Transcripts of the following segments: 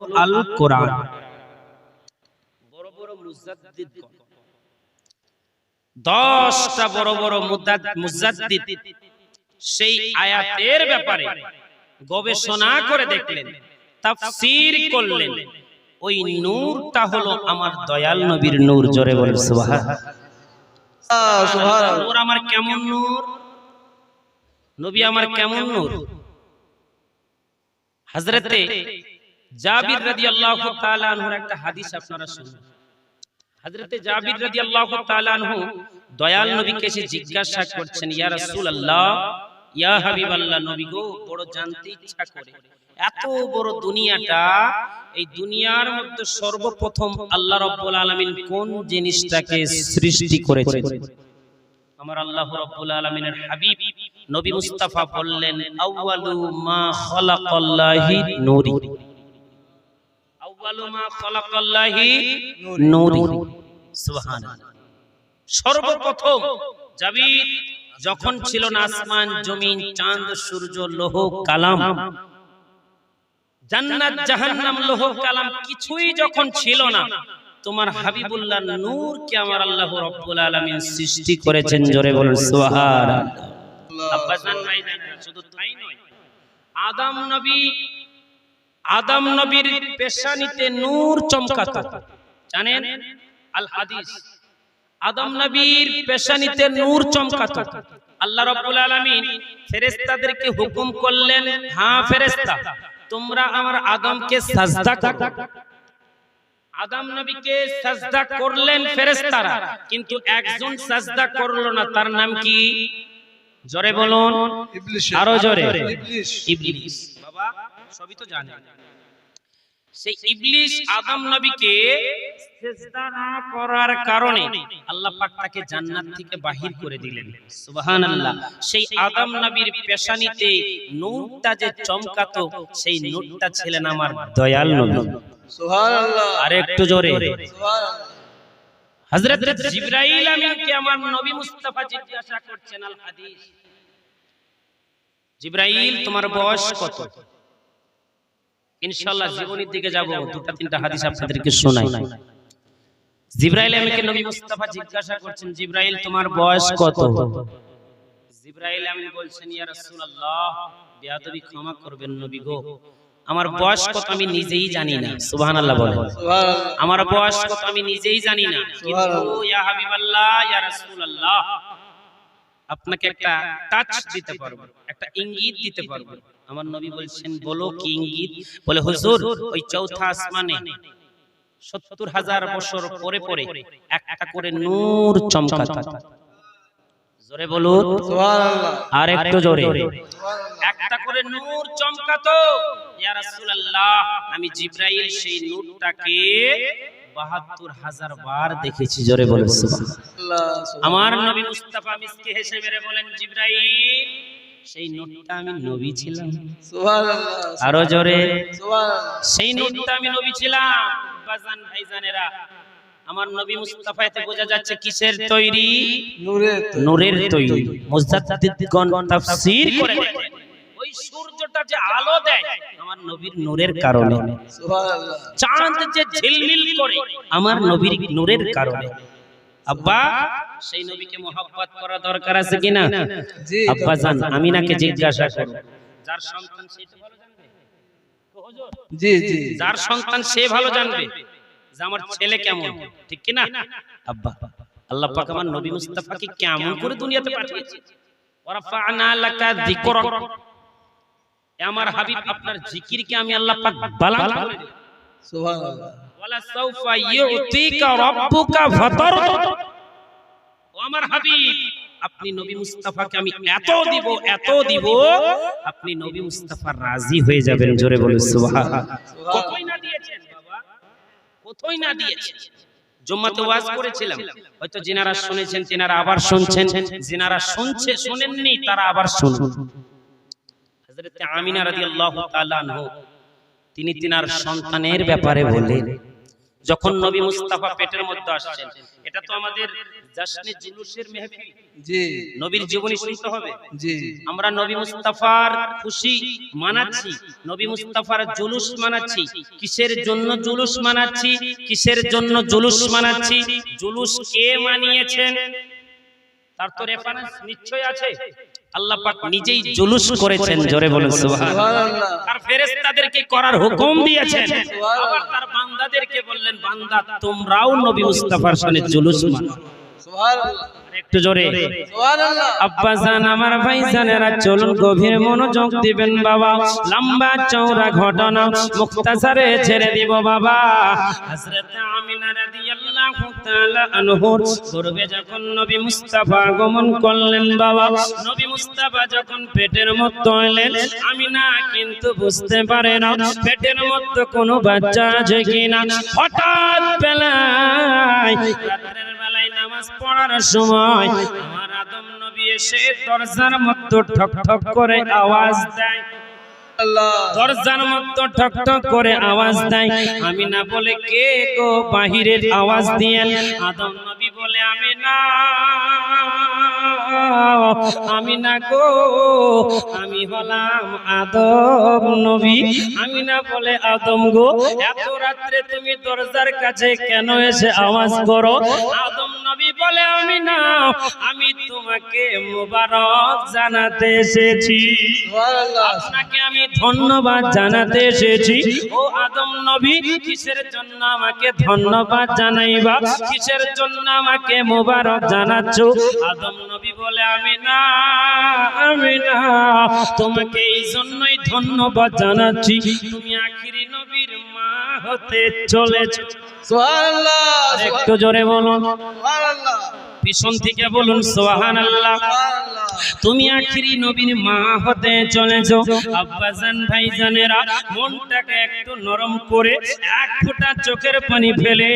আল কোরআন বড় বড় মুজাদ্দিদগণ দশটা বড় বড় মুজাদ্দিদ সেই আয়াতের ব্যাপারে গবেষণা করে দেখলেন তাফসীর করলেন। ওই নূরটা হলো আমার দয়াল নবীর নূর জোরে বলেন সুবহান। নূর আমার কেমন নূর? নবী আমার কেমন নূর? হযরতে জাবির রাদিয়াল্লাহু তাআলা আনহুর একটা হাদিস আপনারা শুনুন। হযরতে জাবির রাদিয়াল্লাহু তাআলা আনহু দয়াল নবীকে এসে জিজ্ঞাসা করছেন ইয়া রাসূলুল্লাহ ইয়া হাবিবাল্লাহ নবী গো বড় জানতে ইচ্ছা করে। এত বড় দুনিয়াটা এই দুনিয়ার মধ্যে সর্বপ্রথম আল্লাহ রাব্বুল আলামিন কোন জিনিসটাকে সৃষ্টি করেছেন আমার আল্লাহ রাব্বুল আলামিনের হাবিব নবী মুস্তাফা বললেন আউয়ালু মা খালাকাল্লাহি নূরি আউয়ালু মা খালাকাল্লাহি নূরি সুবহানাল্লাহ সর্বপ্রথম যখন ছিল না আসমান জমিন চাঁদ সূর্য লৌহ কালাম। জান্নাত জাহান্নাম লৌহ কালাম কিছুই যখন ছিল না তোমার হাবিবুল্লাহ নূর কে আমার আল্লাহ রাব্বুল আলামিন সৃষ্টি করেছেন জোরে বলুন সুবহানাল্লাহ। আব্বাজান ভাইজানরা, শুধু তাই নয় আদম নবী আদম নবীর পেশানিতে নূর চমকাতো। জানেন? আল হাদিস। আদম নবীর পেশানিতে নূর চমকাতো। আল্লাহ রাব্বুল আলামিন ফেরেশতাদেরকে হুকুম করলেন হ্যাঁ ফেরেশতা তোমরা আমার আদমকে সাজদা করো। আদম নবীকে সাজদা করলেন ফেরেশতারা কিন্তু একজন সাজদা করল না। তার নাম কি? জোরে বলুন। ইবলিস আরও জোরে। ইবলিস ইবলিস বাবা সবই তো জানেন সেই ইবলিস আদম নবীকে সেজদা না করার কারণে আল্লাহ পাক তাকে জান্নাত থেকে বাহির করে দিলেন। সুবহানাল্লাহ। সেই আদম নবীর পেশানিতে নূরটা যে চমকাতো সেই নূরটা ছিলেন আমার দয়াল নবী। সুবহানাল্লাহ। আর একটু জোরে। সুবহানাল্লাহ। হযরত জিবরাইল আমিনকে আমার নবী মুস্তাফা জিজ্ঞাসা করছেন আল হাদিস। জিবরাইল তোমার বয়স কত? ইনশাআল্লাহ জীবনের দিকে যাব। দুটো তিনটা হাদিস আপনাদেরকে শোনাই। জিবরাইল আমিনকে নবী মুস্তাফা জিজ্ঞাসা করছেন জিবরাইল তোমার বয়স কত? জিবরাইল আমিন বলছেন ইয়া রাসূলুল্লাহ বেয়াদবি ক্ষমা করবেন নবী গো। আমার বয়স কত আমি নিজেই জানি না। সুবহানাল্লাহ বলেন। সুবহানাল্লাহ আমার বয়স কত আমি নিজেই জানি না। কিন্তু ইয়া হাবিবাল্লাহ ইয়া রাসূলুল্লাহ আপনাকে একটা টাচ দিতে পারব একটা ইঙ্গিত দিতে পারব। আমার নবী বলছেন বলো কি ইঙ্গিত বলে হুজুর ওই চৌথা আসমানে সত্তর হাজার বছর পরে পরে একটা করে নূর চমকাতো জোরে বলুন। আর একটু জোরে। একটা করে নূর চমকাতো। ইয়া রাসূলুল্লাহ আমি জিব্রাইল সেই নূরটাকে 72 হাজার বার দেখেছি। জোরে বলে আল্লাহ আমার নবী মুস্তাফা মিসকে হেসে মেরে বলেন জিব্রাইল সেই নূরটা আমি নবী ছিলাম। আরও জোরে। সেই নূরটা আমি নবী ছিলাম। বাজান ভাইজানেরা আমার নবী মুস্তাফাতে বোঝা যাচ্ছে কিসের তৈরি? নূরে নূরের তৈরি। মুজাদ্দিদগণ তাফসীর করে ওই সূর্যটা যে আলো দেয় আমার নবীর নূরের কারণে। সুবহানাল্লাহ। চাঁদ যে ঝিলমিল করে আমার নবীর নূরের কারণে। আব্বা সেই নবীকে মোহাব্বত করা দরকার আছে কিনা? জি আব্বা জান আমিনাকে জিজ্ঞাসা করো যার সন্তান সে তো ভালো জানবে। জি জি যার সন্তান সে ভালো জানবে যে আমার ছেলে কেমন ঠিক কিনা? আব্বা আল্লাহ পাক আমার নবী মুস্তাফাকে কেমন করে দুনিয়াতে পাঠিয়েছে? ওয়ারাফা'না লাকা যিকরাক। এ আমার হাবিব আপনার জিকিরকে আমি আল্লাহ পাক বালান করে সুবহানাল্লাহ। হয়ে বলুন হয়তো যিনারা শুনেছেন আবার শুনছেন, যিনারা শুনছে, শুনেননি, তারা আবার শুনুন। আমিনা রাদিয়াল্লাহু তিনি তিনার সন্তানের ব্যাপারে বললেন যখন নবী মুস্তাফা পেটের মধ্যে আসছেন। এটা তো আমাদের জাসনে জুলুসের মেহফিল জি। নবীর জীবনী শুনতে হবে। জি। আমরা নবী মুস্তাফার খুশি মানাচ্ছি। নবী মুস্তাফার জুলুস মানাচ্ছি। কিসের জন্য জুলুস মানাচ্ছি? কিসের জন্য জুলুস মানাচ্ছি? জুলুস কে মানিয়েছেন? তার তো রেফারেন্স নিশ্চয় আছে। আল্লাহ পাক নিজেই জুলুস করেছেন জোরে বলেন সুবহানাল্লাহ। তার ফেরেশতাদেরকে করার হুকুম দিয়েছেন। আবার তার বান্দাদেরকে বললেন বান্দা তোমরাও নবী মুস্তাফার সামনে জুলুস মানো। সুবহানাল্লাহ। একটু জোরে। আব্বাজান আমার ভাইজানেরা চলুন গভীর মনোযোগ দিবেন বাবা। লম্বা চৌড়া ঘটনা মুক্তাসারে ছেড়ে দিব বাবা। হযরত আমিনা রাদিয়াল্লাহু তাআলা আনহুর পূর্বে যখন নবী মুস্তাফা আগমন করলেন বাবা নবী মুস্তাফা যখন পেটের মধ্যে এলেন আমিনা কিন্তু বুঝতে পারে না পেটের মধ্যে কোনো বাচ্চা আছে কিনা। হঠাৎ বেলায় রাত্রের বেলায় নামাজ পড়ার সময় আমার আদম নবী এসে দরজার মধ্যে ঠক ঠক করে আওয়াজ দেয়। দরজার মধ্যে ঠক ঠক করে আওয়াজ দেয়। আমি না বলে কে গো বাহিরের আওয়াজ দিয়ে? আদম নবী বলে আমি না আমি না গো আমি হলাম আদম নবী। আমি না বলে আদম গো এত রাত্রে তুমি দরজার কাছে কেন এসে আওয়াজ করো? আদম বলে আমি না আমি তোমাকে মোবারক জানাতে এসেছি। আপনাকে আমি ধন্যবাদ জানাতে এসেছি। ও আদম নবী কিসের জন্য আমাকে ধন্যবাদ জানাইবা? কিসের জন্য আমাকে মোবারক জানাচ্ছ? আদম নবী বলে আমি না আমি না তোমাকে এই জন্যই ধন্যবাদ জানাচ্ছি। তুমি আখিরি নবীর হতে চলেছো একটু জোরে বলুন। পিছন থেকে বলুন সোহান আল্লাহ তুমি আখিরি নবীর মা হতে চলেছো। আব্বাজান ভাইজানেরা মনটাকে একটু নরম করে এক ফোঁটা চোখের পানি ফেলে,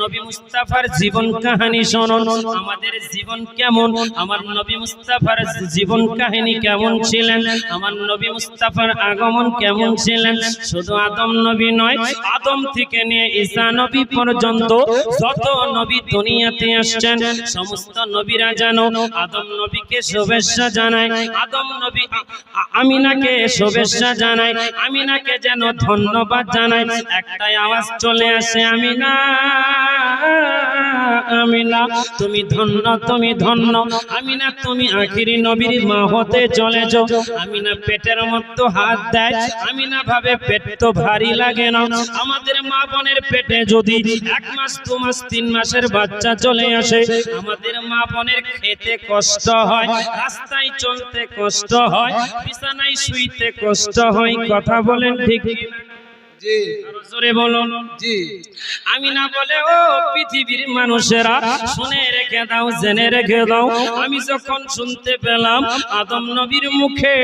নবী মুস্তাফার জীবন কাহিনী শুনুন আমাদের জীবন কেমন? আমার নবী মুস্তাফার জীবন কাহিনী কেমন ছিলেন? আমার নবী মুস্তাফার আগমন কেমন ছিলেন? শুধু আদম নবী নয়, আদম থেকে নিয়ে ঈসা নবী পর্যন্ত যত নবী দুনিয়াতে আসছেন, সমস্ত নবীরা জানো, আদম নবীকে শুভেচ্ছা জানায় আদম নবী আমিনাকে শুভেচ্ছা জানায় আমিনাকে যেন ধন্যবাদ জানাই। একটাই আওয়াজ চলে আসে, আমিনা আমিনা, তুমি ধন্য তুমি ধন্য। আমিনা, তুমি আখিরি নবীর মা হতে চলেছ। আমিনা পেটের মধ্যে হাত দেয়। আমিনা ভাবে পেট তো ভারী লাগে না। আমাদের মা বোনের পেটে যদি এক মাস, দু মাস, তিন মাসের বাচ্চা চলে আসে, আমাদের মা বোনের খেতে কষ্ট হয়। রাস্তায় চলতে কষ্ট হয় বিছানায় শুইতে কষ্ট হয় কথা বলেন ঠিক? জি। আরও জোরে বলুন জি। আমি না বলে ও পৃথিবীর মানুষেরা শুনে রেখে দাও জেনে রেখে দাও। আমি যখন শুনতে পেলাম আদম নবীর মুখে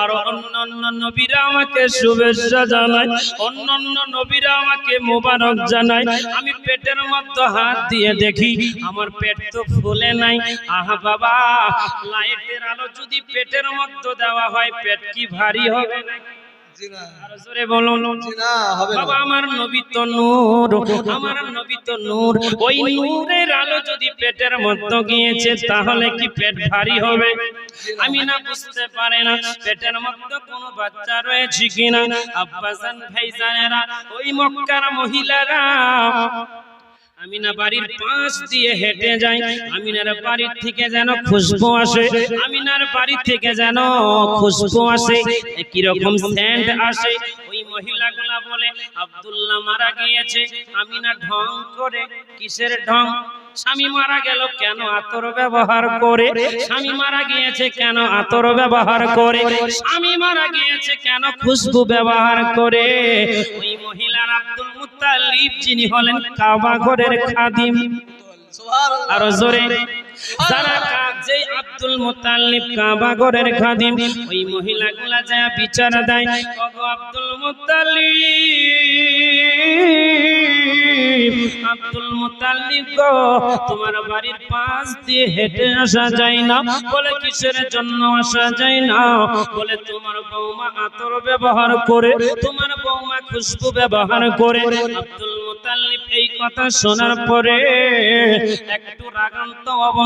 আর অন্যান্য নবীরা আমাকে শুভেচ্ছা জানায় অন্যান্য নবীরা আমাকে মোবারক জানায় আমি পেটের মধ্যে হাত দিয়ে দেখি আমার পেট তো ফুলে নাই। আহা বাবা লাইটের আলো যদি পেটের মধ্যে দেওয়া হয় পেট কি ভারী হবে না জি না আরও জোরে বলুন জি না হবে না। বাবা আমার নবী তো নূর আমার নবী তো নূর। ওই নূরের আলো যদি পেটের মধ্যে গিয়েছে তাহলে কি পেট ভারী হবে? আমি না বুঝতে পারে না পেটের মধ্যে কোনো বাচ্চা রয়েছে কিনা। আব্বাসান ভাইজানেরা ওই মক্কার মহিলারা আমিনা বাড়ির পাশ দিয়ে হেঁটে যায় আমিনার বাড়ির থেকে যেন খুশবু আসে। আমিনার বাড়ি থেকে যেন খুশবু আসে। কীরকম স্যান্ড আসে। ওই মহিলাগুলা বলে, আব্দুল্লাহ মারা গিয়েছে। আমিনা ঢং করে কিসের ঢং? স্বামী মারা গেল কেন আতর ব্যবহার করে? স্বামী মারা গিয়েছে কেন আতর ব্যবহার করে? স্বামী মারা গিয়েছে কেন খুশবু ব্যবহার করে? ওই মুত্তালিব যিনি হলেন কাবা ঘরের খাদিম। আরও জোরে। যারা যেই আব্দুল মুতাল্লিব কাবা ঘরের খাদিম ওই মহিলাগুলা যা বিচার দেয় ওগো আব্দুল মুতাল্লিব আব্দুল মুতাল্লিব গো তোমার বাড়ির পাশ দিয়ে হেঁটে আসা যায় না বলে কিসের জন্য আসা যায় না? বলে তোমার বৌমা আতর ব্যবহার করে তোমার বৌমা খুশবু ব্যবহার করে। আব্দুল মুতাল্লিব এই কথা শোনার পরে একটু রাগান্ত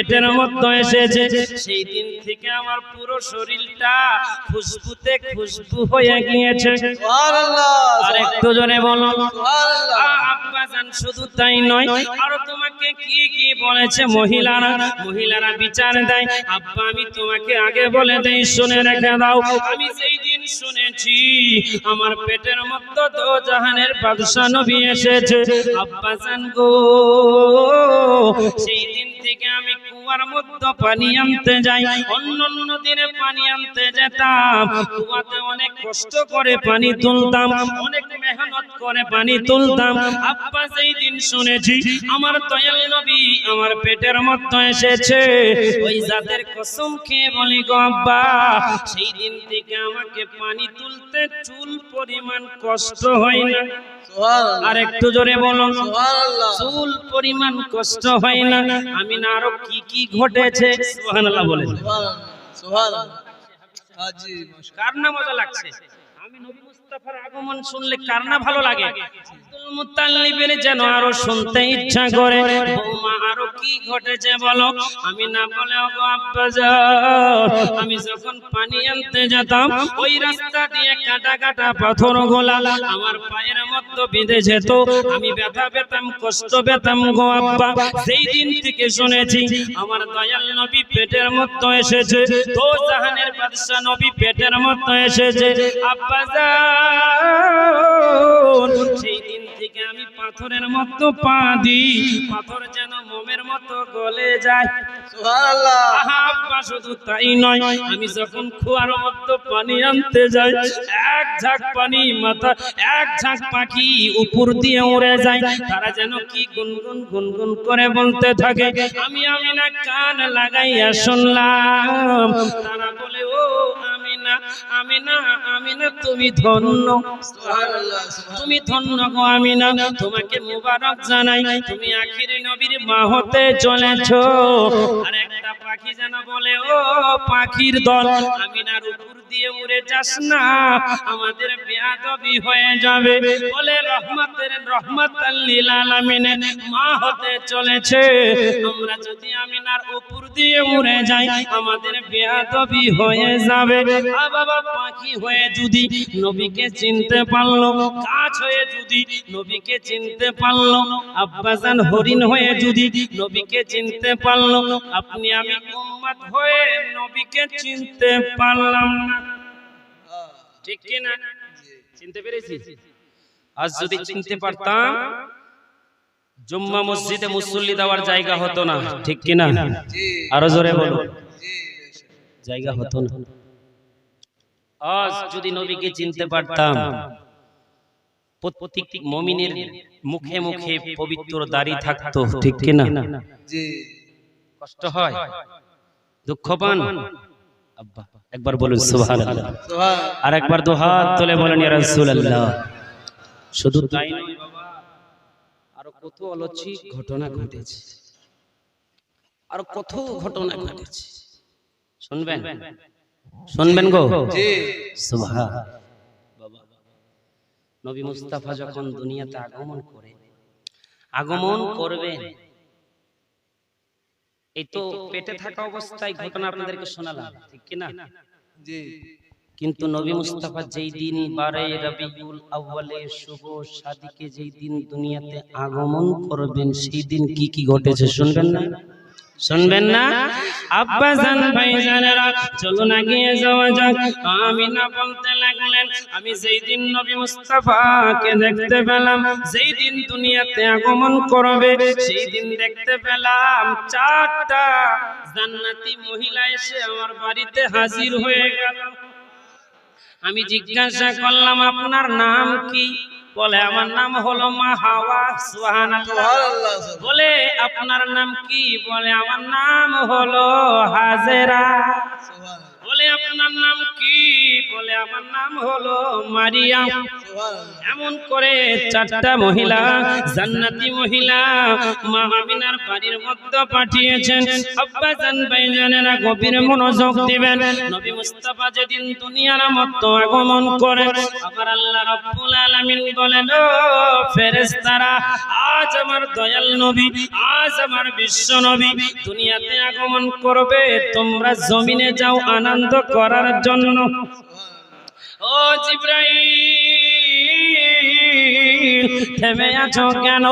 পেটের মধ্যে এসেছে। সেই দিন থেকে আমার পুরো শরীরটা খুশবুতে খুশবু হয়ে গিয়েছে। সুবহানাল্লাহ আর একটু জোরে বলো। আব্বাজান শুধু তাই নয় আর তোমাকে কি কি বলেছে মহিলারা? মহিলারা বিচার দেয়। আব্বা আমি তোমাকে আগে বলে দেই শুনে রেখে দাও। আমি সেই দিন শুনেছি আমার পেটের মধ্যে তো জাহানের বাদশা নবী এসেছে। আব্বাজান গো সেই কুয়ার মধ্যে পানি আনতে যাই অন্য অন্য দিনে পানি আনতে যেতাম। কুয়াতে অনেক কষ্ট করে পানি তুলতাম অনেক মেহনত করে পানি তুলতাম। আব্বা সেই দিন শুনেছি আমার দয়াল নবী আমার পেটের মধ্যে এসেছে। ওই জাতের কসম খেয়ে বলি গো আব্বা সেই দিন থেকে আমাকে পানি তুলতে চুল পরিমাণ কষ্ট হয় না। আর একটু জোরে বলুন সুবহানাল্লাহ। চুল পরিমাণ কষ্ট হয় না? আমি না আরও কি কি ঘটেছে? সুবহানাল্লাহ বলেন। সুবহানাল্লাহ। সুবহানাল্লাহ হাজি মাশাআল্লাহ কার না মজা লাগছে? আমি নবী মুস্তাফার আগমন শুনলে কার না ভালো লাগে? আব্দুল মুত্তালিবের যেন আরও শুনতে ইচ্ছা করে। বৌমা আরও কি ঘটেছে বলো? আমি না বলে ওগো আব্বা আমি যখন পানি আনতে যেতাম ওই রাস্তা দিয়ে কাটা কাটা পাথর গোলা আমার পায়ের মতো বিঁধে যেত আমি ব্যথা পেতাম, কষ্ট পেতাম গো আব্বা। সেই দিন থেকে শুনেছি, আমার দয়াল নবী পেটের মতো এসেছে। তো জাহানের বাদশা নবী পেটের মতো এসেছে। আব্বা যা সেই দিন আমি পাথরের মতো পা দিই পাথর যেন মোমের মতো গলে যায়। শুধু তাই নয় আমি যখন কুয়ার মধ্যে পানি আনতে যাই এক ঝাঁক পানি মাথা এক ঝাঁক পাখি উপর দিয়ে উড়ে যায়। তারা যেন কি গুনগুন গুনগুন করে বলতে থাকে আমি আমি না কান লাগাইয়া শুনলাম। তারা বলে ও আমি না আমি না আমি না তুমি ধন্য। তুমি ধন্য গো আমি তোমাকে মুবারক জানাই, তুমি আখিরি নবীর মা হতে চলেছো। আর একটা পাখি যেন বলে, ও পাখির দল, আমিনার উপর দিয়ে উড়ে যাস না, আমাদের বেয়াদবি হয়ে যাবে। বলে রহমতের রহমতাল লিল আলামিনের মা হতে চলেছে। আমরা যদি আমিনার উপর দিয়ে উড়ে যাই, আমাদের বেয়াদবি হয়ে যাবে। আ পাখি হয়ে যদি নবীকে চিনতে পারল গাছ হয়ে যদি নবীকে চিনতে পারল, আব্বাজান হরিণ হয়ে যদি নবীকে চিনতে আপনি আমি উম্মত হয়ে নবীকে চিনতে পারলাম। ঠিক কি না? চিনতে পেরেছি? আজ যদি চিনতে পারতাম, জুম্মা মসজিদে মুসল্লি দেওয়ার জায়গা হতো না। ঠিক কি না? জি আরও জোরে বলো। জায়গা হতো না। আজ যদি নবীকে চিনতে পারতাম। প্রত্যেকটি মমিনের মুখে মুখে পবিত্র দাড়ি থাকতো ঠিক কি না জি। কষ্ট হয়। দুঃখ পান আব্বা একবার বলুন সুবহানাল্লাহ। সুবহানাল্লাহ। আর একবার দু হাত তুলে বলেন ইয়া রাসূলুল্লাহ। শুধু তাই নয় বাবা আরও কত অলৌকিক ঘটনা ঘটেছে। আর কত ঘটনা ঘটেছে। শুনবেন? শুনবেন গো? নবী মুস্তাফা যখন দুনিয়াতে আগমন করে আগমন করবেন। এই তো পেটে থাকা অবস্থায় ঘটনা আপনাদেরকে শোনালাম ঠিক কি না জি। কিন্তু নবী মুস্তাফা যেই দিন বারে রবিউল আউয়ালে শুভ শাদিকে যেই দিন দুনিয়াতে আগমন করবেন সেই দিন কি কি ঘটেছে শুনবেন না? শুনবেন না? আব্বা জান ভাই জানেরা চলুন গিয়ে যাওয়া যাক। আমি না বলতে লাগলেন আমি যেই দিন নবী মুস্তাফাকে দেখতে পেলাম যেই দিন দুনিয়াতে আগমন করবে সেই দিন দেখতে পেলাম চারটা জান্নাতি মহিলা এসে আমার বাড়িতে হাজির হয়ে গেল। আমি জিজ্ঞাসা করলাম আপনার নাম কি? বলে আমার নাম হলো মা হাওয়া। সুবহানাল্লাহ। বলে আপনার নাম কি? বলে আমার নাম হলো হাজেরা। বলে আপনার নাম কি? বলে আমার নাম হলো মারিয়াম। এমন করে চারটা মহিলা, জান্নাতি মহিলা মা বাড়ির মধ্যে পাঠিয়েছেন। আব্বা জান ভাইজানেরা গভীর মনোযোগ দিবেন। নবী মুস্তাফা যেদিন দুনিয়ার মধ্যে আগমন করে আমার আল্লাহ রাব্বুল আলামিন বলেন, ও ফেরেশতারা, আজ আমার দয়াল নবী, আজ আমার বিশ্ব নবী, দুনিয়াতে আগমন করবে, তোমরা জমিনে যাও আনন্দ করার জন্য। ও জিব্রাইল। থেমে আছো কেন?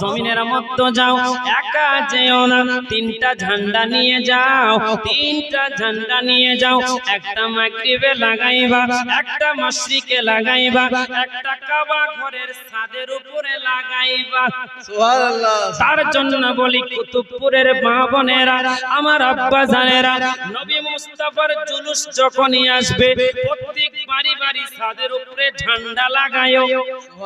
জমিনের মধ্যে যাও একা যেও না। তিনটা ঝান্ডা নিয়ে যাও তিনটা ঝান্ডা নিয়ে যাও। একটা মাগরিবে লাগাইবা একটা মশরিকে লাগাইবা একটা কাবা ঘরের ছাদের উপরে লাগাইবা। সুবহানাল্লাহ। তার জন্য বলি কুতুবপুরের মা বোনেরা আমার আব্বা জানেরা নবী মুস্তাফার জুলুস যখনই আসবে প্রত্যেক বাড়ি বাড়ি ছাদের উপরে ঝান্ডা লাগায়ো সুবহানাল্লাহ। জি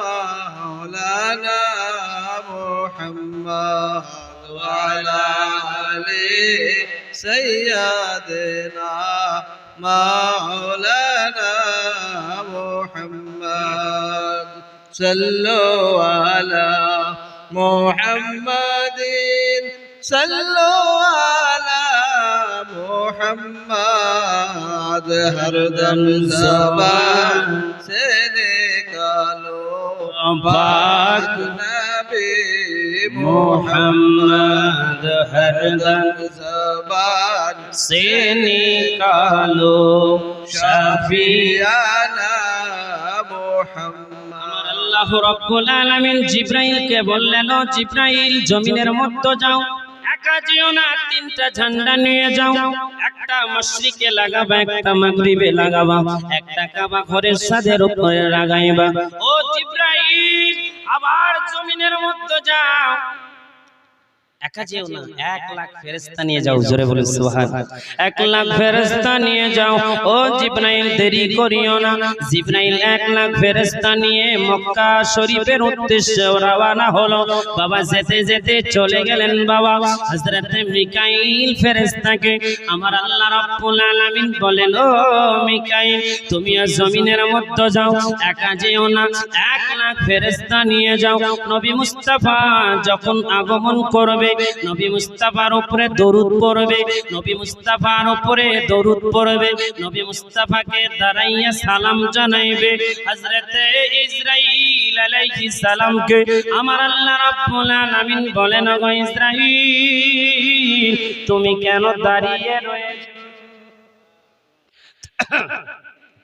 مولانا محمد وعلى آل سيدنا مولانا محمد. صلوا على محمد صلوا على محمد. ہر دم زبان پاک نبی محمد ہر دن زبان سے نکالو شفیعنا محمد আল্লাহ রব্বুল আলামিন জিব্রাইলকে বললেন জিব্রাইল জমিনের মধ্যে যাও। একা যেও না, তিনটা ঝান্ডা নিয়ে যাও। একটা মশরিকে লাগাবা, একটা মাগরিবে লাগাবা, একটা কাবা ঘরের সাদের উপরে লাগাইবা ও জিব্রাইল, আবার জমিনের মধ্যে যাও। একা যেও না এক লাখ ফেরেস্তা নিয়ে যাও জোরে বলে সুবহান। এক লাখ ফেরেস্তা নিয়ে যাও। ও জিব্রাইল দেরি করিও না। জিব্রাইল এক লাখ ফেরেস্তা নিয়ে মক্কা শরীফের উদ্দেশ্যে রওনা হলো। বাবা যেতে যেতে চলে গেলেন বাবা। হযরত মিকাইল ফেরেস্তাকে আমার আল্লাহ রাব্বুল আলামিন বলেন ও মিকাইল তুমি জমিনের মধ্যে যাও একা যেও না। এক লাখ ফেরেস্তা নিয়ে যাও। নবী মুস্তাফা যখন আগমন করবে নবী মুস্তাফার উপরে দরুদ পড়বে, নবী মুস্তাফার উপরে দরুদ পড়বে, নবী মুস্তাফাকে দাঁড়াইয়া সালাম জানাইবে, হযরতে ইসরাইল আলাইহিস সালামকে, আমার আল্লাহ রাব্বুল আলামিন বলেন গো ইসরাইল তুমি কেন দাঁড়িয়ে রয়েছো?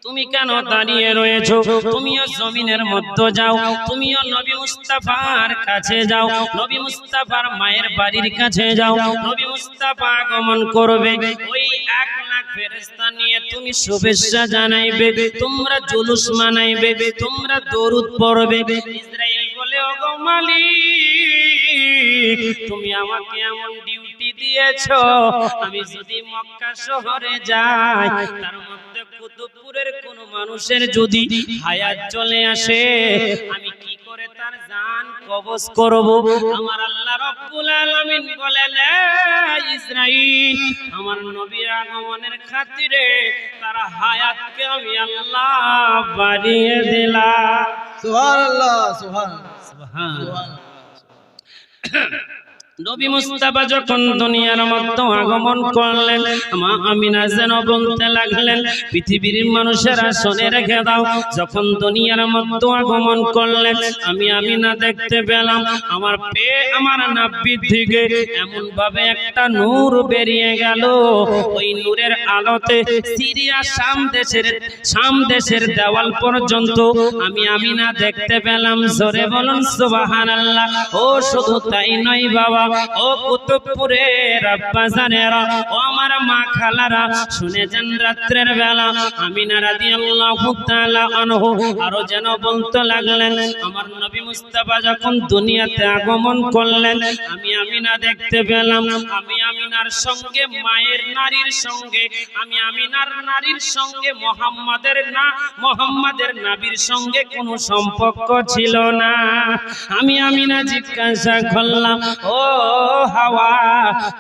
তুমি কেন দাঁড়িয়ে রয়েছো? তুমিও জমিনের মধ্যে যাও। তুমিও নবী মুস্তাফার কাছে যাও। নবী মুস্তাফার মায়ের বাড়ির কাছে যাও। নবী মুস্তাফা আগমন করবে। ওই এক লাখ ফেরেশতা নিয়ে তুমি শুভেচ্ছা জানাইবে। তোমরা জুলুস মানাইবে। তোমরা দরুদ পড়বে। ইসরাইল বলে, ওগো মালিক, তুমি আমাকে এমন দিয়েছ। আমি যদি মক্কা শহরে যাই তার মধ্যে কুতুবপুরের কোন মানুষের যদি হায়াত চলে আসে আমি কি করে তার জান কবজ করব? আমার আল্লাহ রব্বুল আলামিন বলেন "এ ইসরাইল আমার নবীর আগমনের খাতিরে তার হায়াতকে আমি আল্লাহ বাড়িয়ে দিলাম। সুবহানাল্লাহ সুবহানাল্লাহ। সুবহান নবী মুস্তাফা যখন দুনিয়ার মধ্যে আগমন করলেন, মা আমিনা যেন বলতে লাগলেন, পৃথিবীর মানুষেরা শুনে রেখে দাও, যখন দুনিয়ার মধ্যে আগমন করলেন, আমি আমিনা দেখতে পেলাম, আমার পে আমার নাব্বির থেকে এমন ভাবে একটা নূর বেরিয়ে গেল। ওই নূরের আলোতে সিরিয়া শাম দেশের শাম দেশের দেওয়াল পর্যন্ত আমি আমিনা দেখতে পেলাম। জোরে বলুন, সুবহানাল্লাহ। ও, শুধু তাই নয় বাবা ও কুতুবপুরের আব্বাজানেরা ও আমার মা খালারা শুনে যান রাত্রের বেলা আমিনা রাদিয়াল্লাহু তাআলা আনহু আরও যেন বলতে লাগলেন, আমার নবী মুস্তাফা যখন দুনিয়াতে আগমন করলেন, আমি আমিনা দেখতে পেলাম, আমি আমিনার সঙ্গে, মায়ের নারীর সঙ্গে, আমি আমিনার নারীর সঙ্গে, মোহাম্মদের না, মোহাম্মদের নাবির সঙ্গে কোনো সম্পর্ক ছিল না। আমি আমিনা জিজ্ঞাসা করলাম, ও হাওয়া।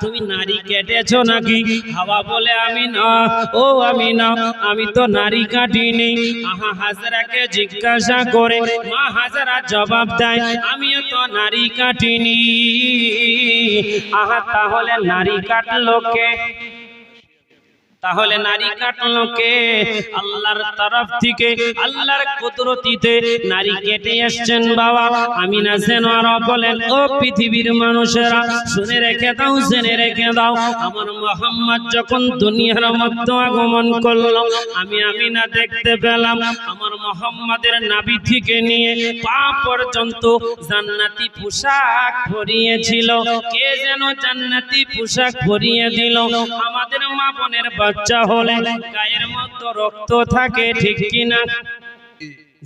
তুমি নারী কেটেছো নাকি? হাওয়া বলে আমি না। ও আমি না। আমি তো নারী কাটিনি। আহা, হাজারাকে জিজ্ঞাসা করে, মা হাজারা জবাব দেয়, আমিও তো নারী কাটিনি। আহা, তাহলে নারী কাটলো কে? তাহলে নারী কাটলো কে আল্লাহর তরফ থেকে আল্লাহর কুদরতিতে নারী কেটে এসছেন বাবা। আমি না যেন আরও বলেন ও পৃথিবীর মানুষেরা শুনে রেখে দাও জেনে রেখে দাও। আমার মোহাম্মদ যখন দুনিয়ার মধ্যে আগমন করল আমি আমি না দেখতে পেলাম আমার মোহাম্মদের নাবি থেকে নিয়ে পা পর্যন্ত জান্নাতি পোশাক পরিয়েছিল। কে যেন জান্নাতি পোশাক পরিয়ে দিল? আমাদের মা বোনের বাচ্চা হলে গায়ের মধ্যে রক্ত থাকে ঠিক কিনা?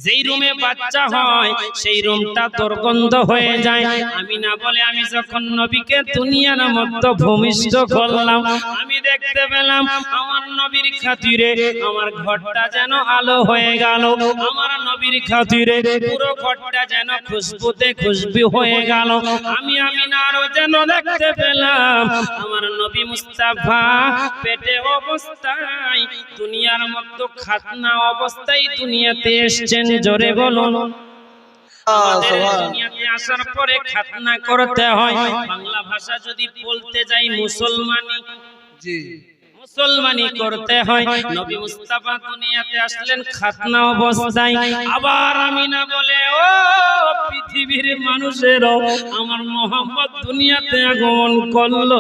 যেই রুমে বাচ্চা হয় সেই রুমটা দুর্গন্ধ হয়ে যায়। আমি না বলে আমি যখন নবীকে দুনিয়ার মধ্যে ভূমিষ্ঠ করলাম আমি দেখতে পেলাম আমার নবীর খাতিরে আমার ঘরটা যেন আলো হয়ে গেল। আমার নবীর খাতিরে পুরো ঘরটা যেন খুশবুতে খুশবু হয়ে গেল। আমি আমি না আরও যেন দেখতে পেলাম আমার নবী মুস্তাফা পেটে অবস্থায় দুনিয়ার মধ্যে খাতনা অবস্থায় দুনিয়াতে এসছেন। জোরে বলুন আসার পরে খাতনা করতে হয়। বাংলা ভাষা যদি বলতে যাই মুসলমান জি। মুসলমানি করতে হয়। নবী মুস্তাফা দুনিয়াতে আসলেন খাতনা অবস্থায়। আবার আমি না বলে, ও পৃথিবীর মানুষের আমার মোহাম্মদ দুনিয়াতে আগমন করল।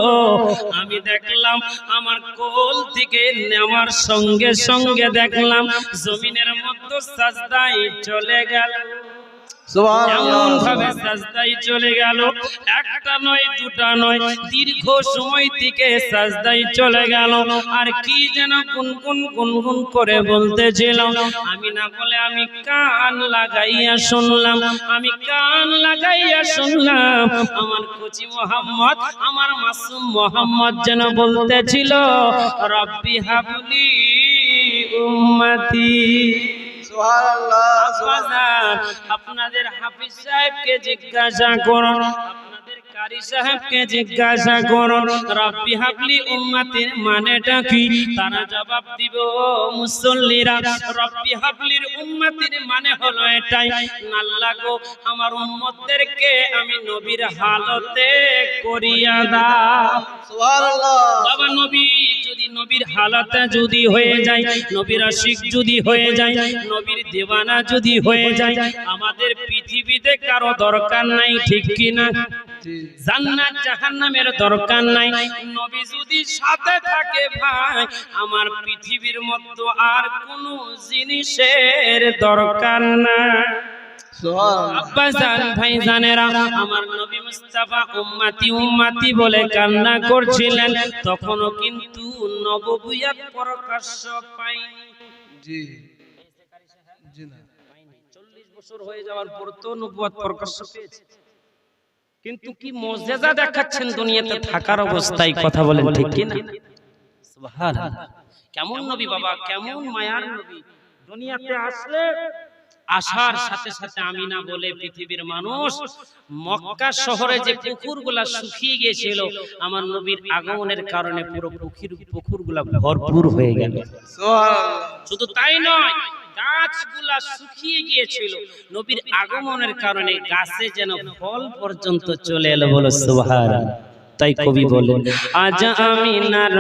আমি দেখলাম, আমার কোল থেকে নেওয়ার সঙ্গে সঙ্গে দেখলাম, জমিনের মধ্যে সাজদায় চলে গেল। এমন ভাবে চলে গেল। একটা নয়, দুটা নয়, দীর্ঘ সময় থেকে সাজদাই চলে গেল। আর কি যেন গুনগুন গুনগুন করে বলতেছিল। আমি না বলে আমি কান লাগাইয়া শুনলাম। আমি কান লাগাইয়া শুনলাম। আমার কুচি মোহাম্মদ, আমার মাসুম মোহাম্মদ যেন বলতেছিল, রব্বি হাবলি উম্মতি। আপনাদের হাফিজ সাহেবকে জিজ্ঞাসা করুন। কারি সাহেবকে জিজ্ঞাসা করুন রব্বি হাবলি উম্মাতির মানেটা কি? তারা জবাব দিব ও মুসল্লিরা রব্বি হাবলির উম্মাতির মানে হলো এটাই আল্লাহ গো আমার উম্মতদেরকে আমি নবীর হালতে করিয়া দাও। সুবহানাল্লাহ। বাবা নবী যদি নবীর হালাতে যদি হয়ে যায় নবীর আশিক যদি হয়ে যায় নবীর দেওয়ানা যদি হয়ে যায় আমাদের পৃথিবীতে কারও দরকার নাই ঠিক কি না জি জান্নাত জাহান্নামের দরকার নাই। নবী যদি সাথে থাকে ভাই আমার পৃথিবীর মধ্যে আর কোনো জিনিসের দরকার নাই সুবহানাল্লাহ। ভাইজানেরা আমার নবী মুস্তাফা উম্মতি উম্মতি বলে কান্না করছিলেন। তখনও কিন্তু নববিয়াত প্রকাশ্য পাইনি জি। জি না। চল্লিশ বছর হয়ে যাওয়ার পর তো নবুয়াত প্রকাশ্য পেয়েছে। কিন্তু কি মজেজা দেখাচ্ছেন দুনিয়াতে থাকার অবস্থায় কথা বলেন ঠিক কি না সুবহানাল্লাহ। কেমন নবী বাবা? কেমন মায়ার নবী? দুনিয়াতে আসলে আসার সাথে সাথে আমি না বলে পৃথিবীর মানুষ মক্কা শহরে যে পুকুরগুলা শুকিয়ে গিয়েছিল আমার নবীর আগমনের কারণে পুরো পুকুর পুকুরগুলা ভরপুর হয়ে গেল। সুবহানাল্লাহ। শুধু তাই নয় গাছগুলা শুকিয়ে গিয়েছিল। নবীর আগমনের কারণে গাছে যেন ফল পর্যন্ত চলে এলো বলো সুবহান তাই কবি বলেন, আজ আমি নার